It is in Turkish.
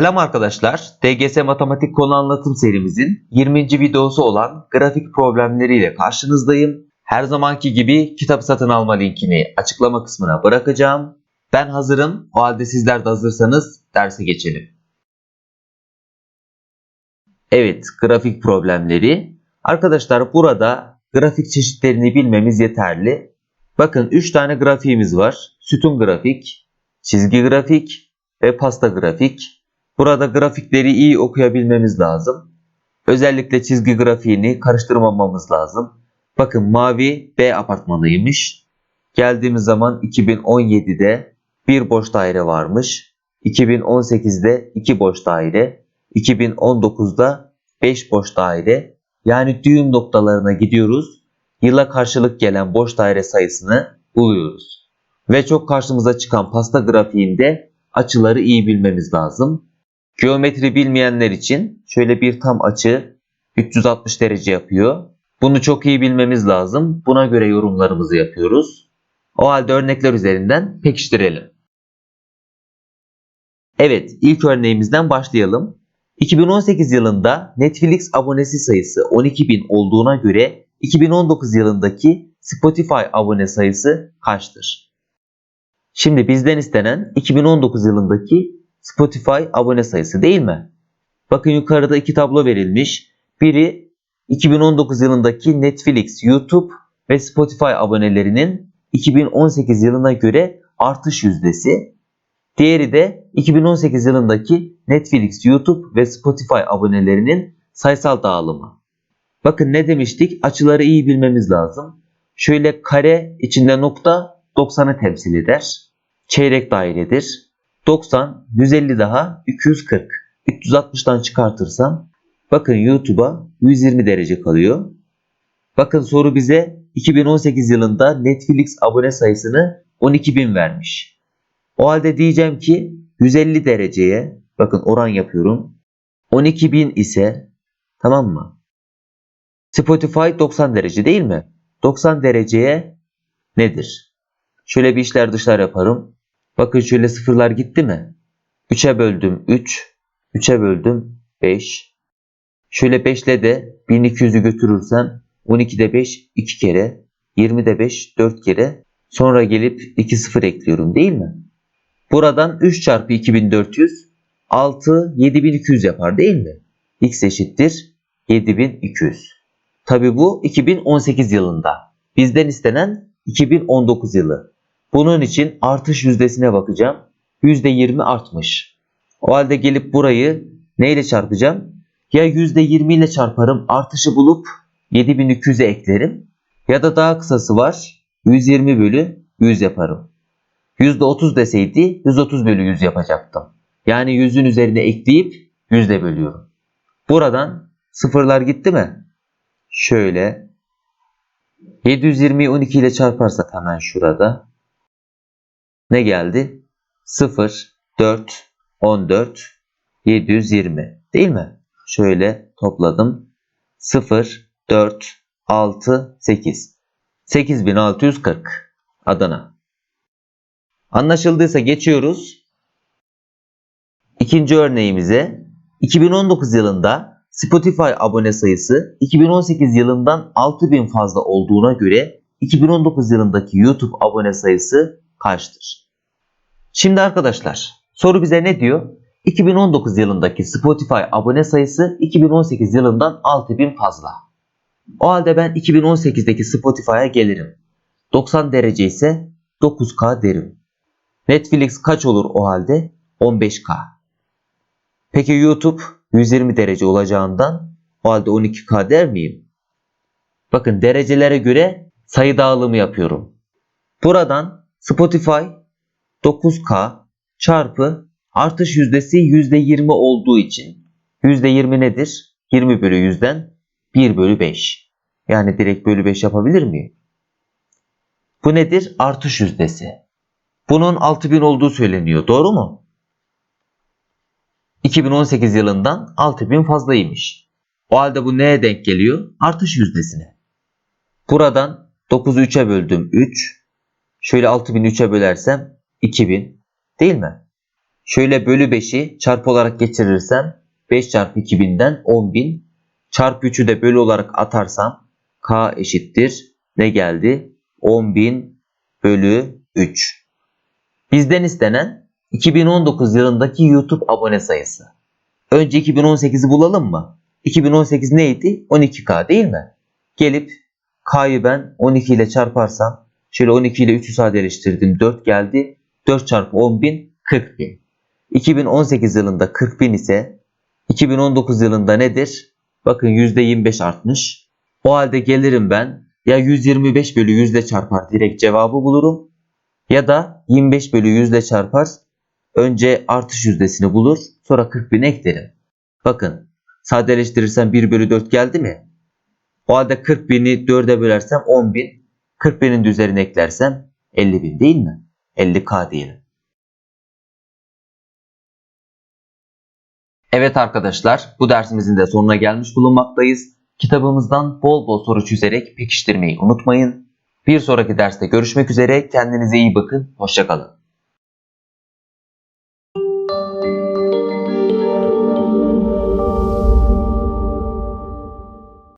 Selam arkadaşlar. DGS Matematik konu anlatım serimizin 20. videosu olan grafik problemleriyle karşınızdayım. Her zamanki gibi kitap satın alma linkini açıklama kısmına bırakacağım. Ben hazırım. O halde sizler de hazırsanız derse geçelim. Evet, grafik problemleri. Arkadaşlar burada grafik çeşitlerini bilmemiz yeterli. Bakın 3 tane grafiğimiz var. Sütun grafik, çizgi grafik ve pasta grafik. Burada grafikleri iyi okuyabilmemiz lazım. Özellikle çizgi grafiğini karıştırmamamız lazım. Bakın mavi B apartmanıymış. Geldiğimiz zaman 2017'de bir boş daire varmış. 2018'de iki boş daire. 2019'da 5 boş daire. Yani düğüm noktalarına gidiyoruz. Yıla karşılık gelen boş daire sayısını buluyoruz. Ve çok karşımıza çıkan pasta grafiğinde açıları iyi bilmemiz lazım. Geometri bilmeyenler için şöyle bir tam açı 360 derece yapıyor. Bunu çok iyi bilmemiz lazım. Buna göre yorumlarımızı yapıyoruz. O halde örnekler üzerinden pekiştirelim. Evet, ilk örneğimizden başlayalım. 2018 yılında Netflix abonesi sayısı 12.000 olduğuna göre 2019 yılındaki Spotify abone sayısı kaçtır? Şimdi bizden istenen 2019 yılındaki Spotify abone sayısı değil mi? Bakın yukarıda iki tablo verilmiş. Biri 2019 yılındaki Netflix, YouTube ve Spotify abonelerinin 2018 yılına göre artış yüzdesi. Diğeri de 2018 yılındaki Netflix, YouTube ve Spotify abonelerinin sayısal dağılımı. Bakın ne demiştik? Açıları iyi bilmemiz lazım. Şöyle kare içinde nokta 90'ı temsil eder. Çeyrek dairedir. 90, 150 daha 240. 360'tan çıkartırsam bakın YouTube'a 120 derece kalıyor. Bakın soru bize 2018 yılında Netflix abone sayısını 12.000 vermiş. O halde diyeceğim ki 150 dereceye bakın oran yapıyorum. 12.000 ise tamam mı? Spotify 90 derece değil mi? 90 dereceye nedir? Şöyle bir işler dışlar yaparım. Bakın şöyle sıfırlar gitti mi? 3'e böldüm 3. 3'e böldüm 5. Şöyle 5 ile de 1200'ü götürürsem 12'de 5 2 kere. 20'de 5 4 kere. Sonra gelip 2 sıfır ekliyorum değil mi? Buradan 3 çarpı 2400 6 7200 yapar değil mi? X eşittir 7200. Tabi bu 2018 yılında. Bizden istenen 2019 yılı. Bunun için artış yüzdesine bakacağım. %20 artmış. O halde gelip burayı neyle çarpacağım? Ya %20 ile çarparım artışı bulup 7200'e eklerim. Ya da daha kısası var. 120 bölü 100 yaparım. %30 deseydi 130 bölü 100 yapacaktım. Yani 100'ün üzerine ekleyip 100 bölüyorum. Buradan sıfırlar gitti mi? Şöyle 720'yi 12 ile çarparsak hemen şurada ne geldi? 0, 4, 14, 720 değil mi? Şöyle topladım. 0, 4, 6, 8. 8640 Adana. Anlaşıldıysa geçiyoruz. İkinci örneğimize 2019 yılında Spotify abone sayısı 2018 yılından 6000 fazla olduğuna göre 2019 yılındaki YouTube abone sayısı kaçtır? Şimdi arkadaşlar soru bize ne diyor? 2019 yılındaki Spotify abone sayısı 2018 yılından 6000 fazla. O halde ben 2018'deki Spotify'a gelirim. 90 derece ise 9K derim. Netflix kaç olur o halde? 15K. Peki YouTube 120 derece olacağından o halde 12K der miyim? Bakın derecelere göre sayı dağılımı yapıyorum. Buradan Spotify 9K çarpı artış yüzdesi %20 olduğu için %20 nedir? 20 bölü 100'den 1 bölü 5. Yani direkt bölü 5 yapabilir miyim? Bu nedir? Artış yüzdesi. Bunun 6000 olduğu söyleniyor. Doğru mu? 2018 yılından 6000 fazlaymış. O halde bu neye denk geliyor? Artış yüzdesine. Buradan 9'u 3'e böldüm 3. Şöyle 6000 3'e bölersem 2000 değil mi? Şöyle bölü 5'i çarpı olarak geçirirsem 5 çarpı 2000'den 10.000 çarpı 3'ü de bölü olarak atarsam k eşittir. Ne geldi? 10.000 bölü 3. Bizden istenen 2019 yılındaki YouTube abone sayısı. Önce 2018'i bulalım mı? 2018 neydi? 12K değil mi? Gelip K'yı ben 12 ile çarparsam Şöyle 12 ile 3'ü sadeleştirdim. 4 geldi. 4 çarpı 10 bin 40 bin. 2018 yılında 40 bin ise 2019 yılında nedir? Bakın %25 artmış. O halde gelirim ben ya 125 bölü yüzde çarpar direkt cevabı bulurum ya da 25 bölü yüzde çarpar önce artış yüzdesini bulur sonra 40 bin eklerim. Bakın sadeleştirirsem 1 bölü 4 geldi mi? O halde 40 bini 4'e bölersem 10 bin. 41'in üzerine eklersem 50.000 değil mi? 50K diyelim. Evet arkadaşlar bu dersimizin de sonuna gelmiş bulunmaktayız. Kitabımızdan bol bol soru çözerek pekiştirmeyi unutmayın. Bir sonraki derste görüşmek üzere. Kendinize iyi bakın. Hoşçakalın.